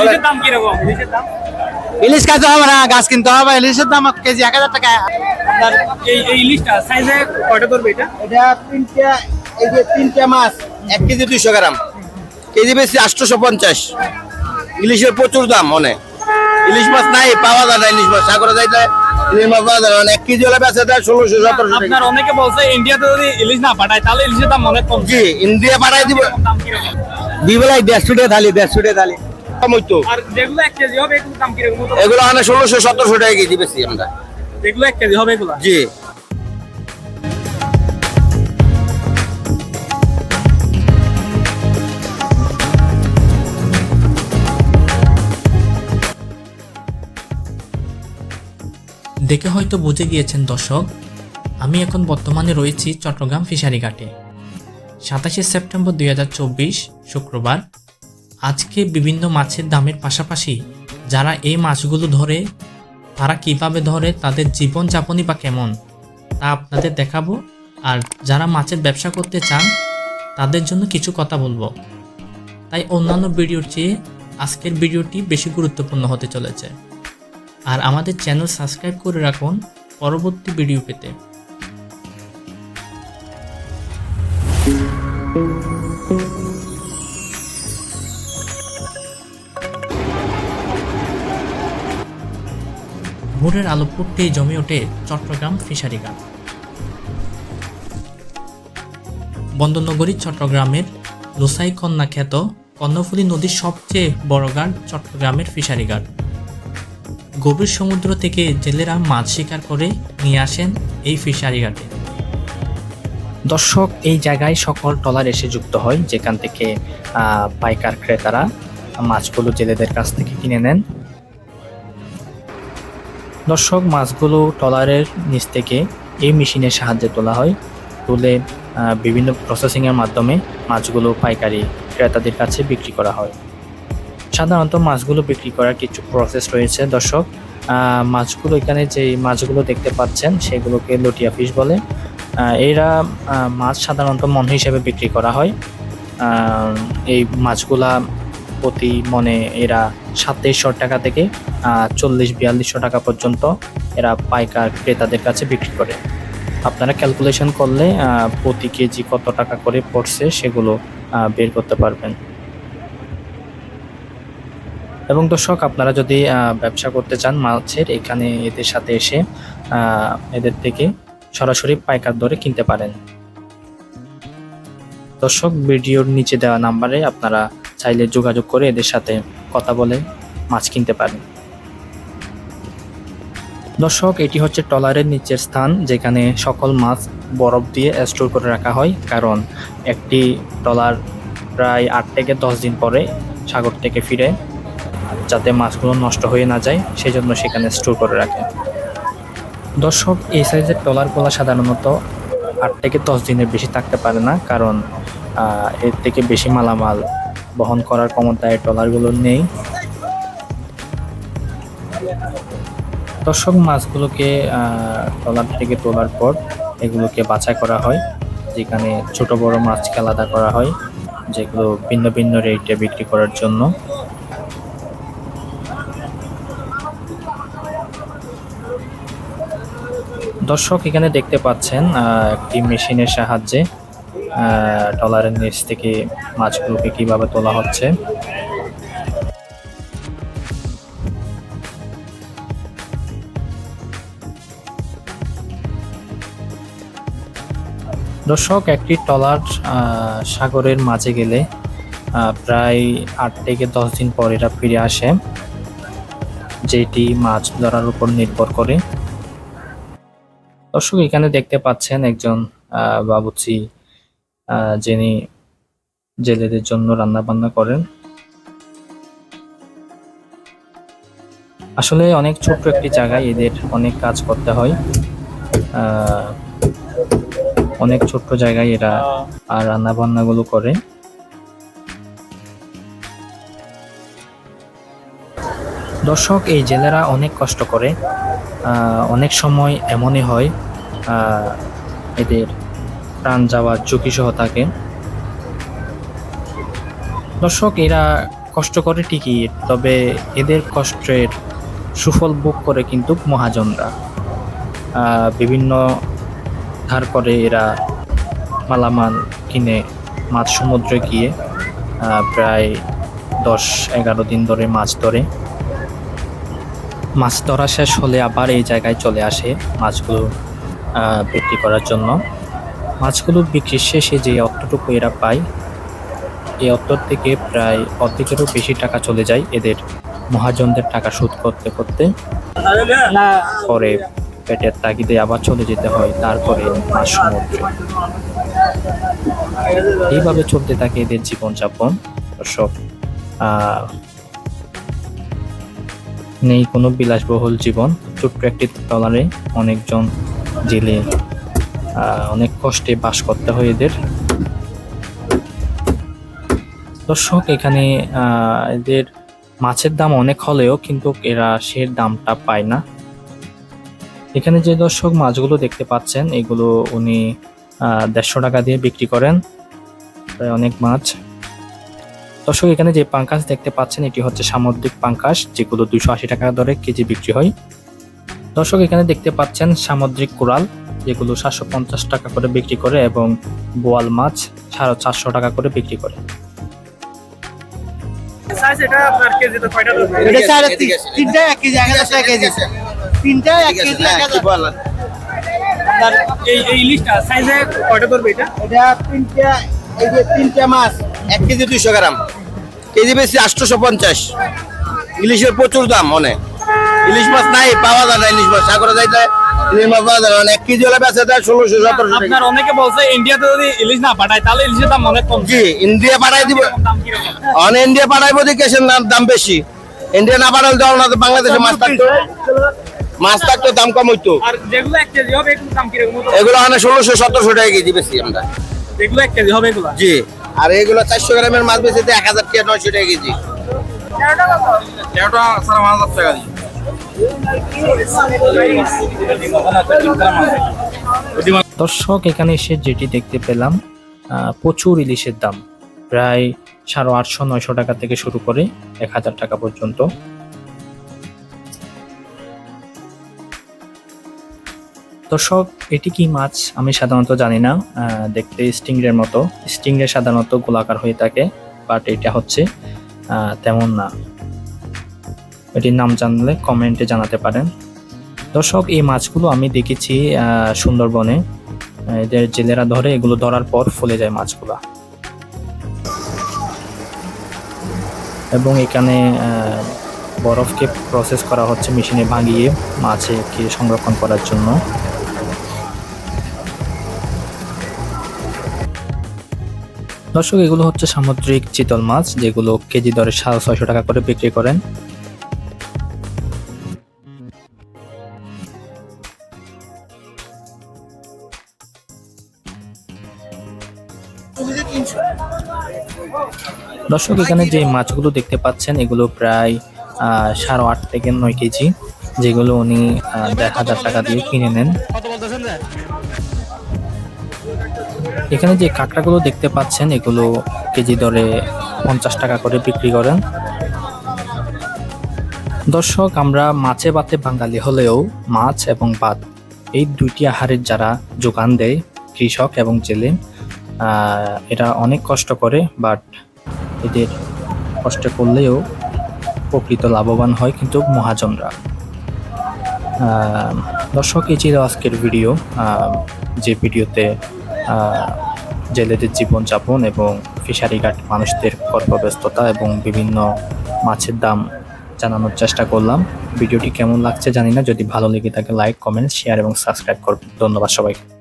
ইলিশের দাম কীরকম? ইলিশের দাম? ইলিশ খাইতে হবে না গাছ কিনতে হবে। ইলিশের দাম কেজি এক হাজার টাকা। এই এই ইলিশটা সাইজে কয়টা ধরবে এটা? এটা তিনটা এই যে তিনটা মাছ এক কেজি দুইশো গ্রাম। কেজি বেশি আটশোশো পঞ্চাশ। ইলিশের প্রচুর দাম অনেক। ইলিশ মাছ নাই পাওয়া যায় না ইলিশ মাছ। সাগরে যাইলে ইলিশ মাছ পাওয়া যায় না। কেজি হলে বেঁচে দেয় ষোলোশো সতেরোশো আপনার অনেকে বলছে ইন্ডিয়াতে যদি ইলিশ না পাঠায় তাহলে ইলিশের দাম অনেক কম। জি ইন্ডিয়া পাঠাই দিব। দেড়শো টাকা থালি দেড়শো টাকা থালি কম হইতো। আর যেগুলো এক কেজি হবে এগুলোর দাম কীরকম এগুলো মানে ষোলোশো সতেরোশো টাকা কেজি বেশি আমরা। যেগুলো এক কেজি হবে এগুলো? জি। দেখে হয়তো বুঝে গিয়েছেন দর্শক আমি এখন বর্তমানে রয়েছি চট্টগ্রাম ফিশারি ঘাটে। সাতাশে সেপ্টেম্বর দুই হাজার চব্বিশ শুক্রবার। আজকে বিভিন্ন মাছের দামের পাশাপাশি যারা এই মাছগুলো ধরে, তারা কীভাবে ধরে, তাদের জীবনযাপনই বা কেমন, তা আপনাদের দেখাবো। আর যারা মাছের ব্যবসা করতে চান, তাদের জন্য কিছু কথা বলব। তাই অন্যান্য ভিডিওর চেয়ে আজকের ভিডিওটি বেশি গুরুত্বপূর্ণ হতে চলেছে। আর আমাদের চ্যানেল সাবস্ক্রাইব করে রাখুন পরবর্তী ভিডিও পেতে। ভোরের আলো ফুটতেই জমে ওঠে চট্টগ্রাম ফিশারি ঘাট বন্দরনগরী চট্টগ্রামের লোসাই কন্যা খ্যাত কর্ণফুলী নদীর সবচেয়ে বড় ঘাট চট্টগ্রামের ফিশারি ঘাট গভীর সমুদ্র থেকে জেলেরা মাছ শিকার করে নিয়ে আসেন এই ফিশারি ঘাটে। দর্শক, এই জায়গায় সকল টলার এসে যুক্ত হয়, যেখান থেকে পাইকার ক্রেতারা মাছগুলো জেলেদের কাছ থেকে কিনে নেন। দর্শক, মাছগুলো টলারের নিচ থেকে এই মেশিনের সাহায্যে তোলা হয়। তুলে বিভিন্ন প্রসেসিংয়ের মাধ্যমে মাছগুলো পাইকারি ক্রেতাদের কাছে বিক্রি করা হয়। সাধারণত মাছগুলো বিক্রি করার কিছু প্রসেস রয়েছে, দর্শক। মাছগুলো এখানে যে মাছগুলো দেখতে পাচ্ছেন, সেগুলোকে লটিয়া ফিশ বলে। এরা মাছ সাধারণত মন হিসেবে বিক্রি করা হয়। এই মাছগুলা প্রতি মনে এরা সাতাইশশো টাকা থেকে চল্লিশ বিয়াল্লিশশো টাকা পর্যন্ত এরা পাইকার ক্রেতাদের কাছে বিক্রি করে। আপনারা ক্যালকুলেশন করলে প্রতি কেজি কত টাকা করে পড়ছে সেগুলো বের করতে পারবেন। এবং দর্শক, আপনারা যদি ব্যবসা করতে চান মাছের, এখানে এদের সাথে এসে এদের থেকে সরাসরি পাইকার দরে কিনতে পারেন। দর্শক, ভিডিওর নিচে দেওয়া নাম্বারে আপনারা চাইলে যোগাযোগ করে এদের সাথে কথা বলে মাছ কিনতে পারেন দর্শক, এটি হচ্ছে টলারের নিচের স্থান, যেখানে সকল মাছ বরফ দিয়ে স্টোর করে রাখা হয়, কারণ একটি টলার প্রায় আট থেকে দশ দিন পরে সাগর থেকে ফিরে, যাতে মাছগুলো নষ্ট হয়ে না যায় সেই জন্য সেখানে স্টোর করে রাখে। দর্শক, এই সাইজের ট্রলারগুলো সাধারণত আট থেকে দশ দিনের বেশি থাকতে পারে না, কারণ এর থেকে বেশি মালামাল বহন করার ক্ষমতা এই ট্রলারগুলো নেই। দর্শক, মাছগুলোকে ট্রলার থেকে তোলার পর এগুলোকে বাছাই করা হয়, যেখানে ছোট বড় মাছকে আলাদা করা হয়, যেগুলো ভিন্ন ভিন্ন রেটে বিক্রি করার জন্য। দর্শক, এখানে দেখতে পাচ্ছেন একটি মেশিনের সাহায্যে আহ, ট্রলারের নিচ থেকে মাছগুলোকে কীভাবে তোলা হচ্ছে। দর্শক একটি ট্রলার আহ, সাগরের মাঝে গেলে প্রায় আট থেকে দশ দিন পর এরা ফিরে আসে যেটি মাছ ধরার উপর নির্ভর করে। দর্শক এখানে দেখতে পাচ্ছেন একজন আহ, যিনি জেলেদের জন্য রান্না বান্না করেন। আসলে অনেক ছোট্ট একটি জায়গায় এদের অনেক কাজ করতে হয়। অনেক ছোট্ট জায়গায় এরা আর রান্না বান্নাগুলো করে। দর্শক, এই জেলেরা অনেক কষ্ট করে। অনেক সময় এমনই হয় এদের প্রাণ যাওয়ার ঝুঁকি সহ থাকে। দর্শক, এরা কষ্ট করে ঠিকই, তবে এদের কষ্টের সুফল ভোগ করে কিন্তু মহাজনরা। বিভিন্ন ধার করে এরা মালামাল কিনে মাছ সমুদ্রে গিয়ে প্রায় দশ এগারো দিন ধরে মাছ ধরে। মাছ ধরা শেষ হলে আবার এই জায়গায় চলে আসে মাছগুলো বিক্রি করার জন্য। মাছগুলো বিক্রির শেষে যে অর্থটুকু এরা পায় এই অর্থ থেকে প্রায় অর্ধেকেরও বেশি টাকা চলে যায় এদের মহাজনদের টাকা শোধ করতে করতে। পরে পেটের তাগিদে আবার চলে যেতে হয়, তারপরে মাছ সমুদ্রে এইভাবে চলতে থাকে এদের জীবনযাপন। দর্শক নেই কোনো বিলাসবহুল জীবন। ছোট্ট একটি ট্রলারে অনেকজন জেলে অনেক কষ্টে বাস করতে হয় এদের। দর্শক, এখানে এদের মাছের দাম অনেক হলেও কিন্তু এরা সে দামটা পায় না। এখানে যে দর্শক মাছগুলো দেখতে পাচ্ছেন, এগুলো উনি দেড়শো টাকা দিয়ে বিক্রি করেন। প্রায় অনেক মাছ। দর্শক, এখানে যে পাঙ্কাশ দেখতে পাচ্ছেন, এটি হচ্ছে সামুদ্রিক পাঙ্কাশ, যেগুলো দুশো আশি টাকা দরে কেজি বিক্রি হয়। দর্শক, এখানে দেখতে পাচ্ছেন সামুদ্রিক কোরাল। যেগুলো সাতশো পঞ্চাশ টাকা করে বিক্রি করে এবং বোয়াল মাছ সাড়ে চারশো টাকা করে বিক্রি করে। তিনটা এক কেজি এক কেজি। তিনটা এক কেজি এক কি হাজার। বলেন? আপনার এই এই ইলিশটা সাইজে কয়টা ধরবে এটা? এটা তিনটা এই যে তিনটা মাছ। এক কেজি দুইশো গ্রাম। কেজি বেশি আটশোশো পঞ্চাশ। ইলিশের প্রচুর দাম অনেক। ইলিশ মাছ নাই পাওয়া যায় না ইলিশ মাছ। সাগরে যাইতে ইলিশ মাছ পাওয়া যায় না। মানে এক কেজি হলে বেচা যায় ষোলোশো সতেরোশো টাকা। আপনার অনেকে বলছে ইন্ডিয়াতে যদি ইলিশ না পাঠায় তাহলে ইলিশের দাম অনেক কম জি ইন্ডিয়া পাঠাই দিব। অন ইন্ডিয়া পাঠাইবো যে কেসের নাম দাম বেশি। ইন্ডিয়া না পাঠালে তো না বাংলাদেশে মাছ থাকতো। মাছ থাকতো দাম কম হইতো। আর যেগুলো এক কেজি হবে এগুলো দাম কীরকম হতো? এগুলো অনেক ষোলোশো সতেরোশো টাকা কেজি বেশি আমরা। যেগুলো এক কেজি হবে এগুলো? জি আর এগুলো চারশো গ্রামের মাছ বেশি এক হাজার টাকা নয়শো টাকা কেজি। তেরোটা সাড়ে পাঁচ হাজার টাকা দিয়ে। দর্শক, এখানে এসে যেটি দেখতে পেলাম প্রচুর ইলিশের দাম। প্রায় সাড়ে আটশো, নয়শো টাকা থেকে শুরু করে এক হাজার টাকা পর্যন্ত। দর্শক, এটি কি মাছ? আমি সাধারণত জানি না। দেখতে স্টিংরের মতো। স্টিংরে সাধারণত গোলাকার হয়ে থাকে, বাট এটা হচ্ছে তেমন না। এটির নাম জানলে কমেন্টে জানাতে পারেন। দর্শক, এই মাছগুলো আমি দেখেছি সুন্দরবনে। এদের জেলেরা ধরে, এগুলো ধরার পর ফলে যায় মাছগুলো। এবং এখানে বরফকে প্রসেস করা হচ্ছে মেশিনে ভাঙিয়ে মাছকে সংরক্ষণ করার জন্য। দর্শক, এগুলো হচ্ছে সামুদ্রিক চিতল মাছ, যেগুলো কেজি দরে সাড়ে ছয়শো টাকা করে বিক্রি করেন। দর্শক, এখানে যে মাছগুলো দেখতে পাচ্ছেন, এগুলো প্রায় সাড়ে আট থেকে নয় কেজি, যেগুলো উনি দেড় হাজার টাকা দিয়ে কিনে নেন। এখানে যে কাঁকড়াগুলো দেখতে পাচ্ছেন, এগুলো কেজি দরে পঞ্চাশ টাকা করে বিক্রি করেন। দর্শক, আমরা মাছে ভাতে বাঙালি হলেও মাছ এবং ভাত এই দুইটি আহারের যারা যোগান দেয়, কৃষক এবং জেলে এরা অনেক কষ্ট করে বাট এদের কষ্ট করলেও প্রকৃত লাভবান হয় কিন্তু মহাজনরা। দর্শক, এই ছিল আজকের ভিডিও যে ভিডিওতে জেলেদের জীবনযাপন এবং ফিশারি ঘাট মানুষদের কর্মব্যস্ততা এবং বিভিন্ন মাছের দাম জানানোর চেষ্টা করলাম। ভিডিওটি কেমন লাগছে জানি না, যদি ভালো লেগে থাকে লাইক কমেন্ট শেয়ার এবং সাবস্ক্রাইব করবেন। ধন্যবাদ সবাইকে।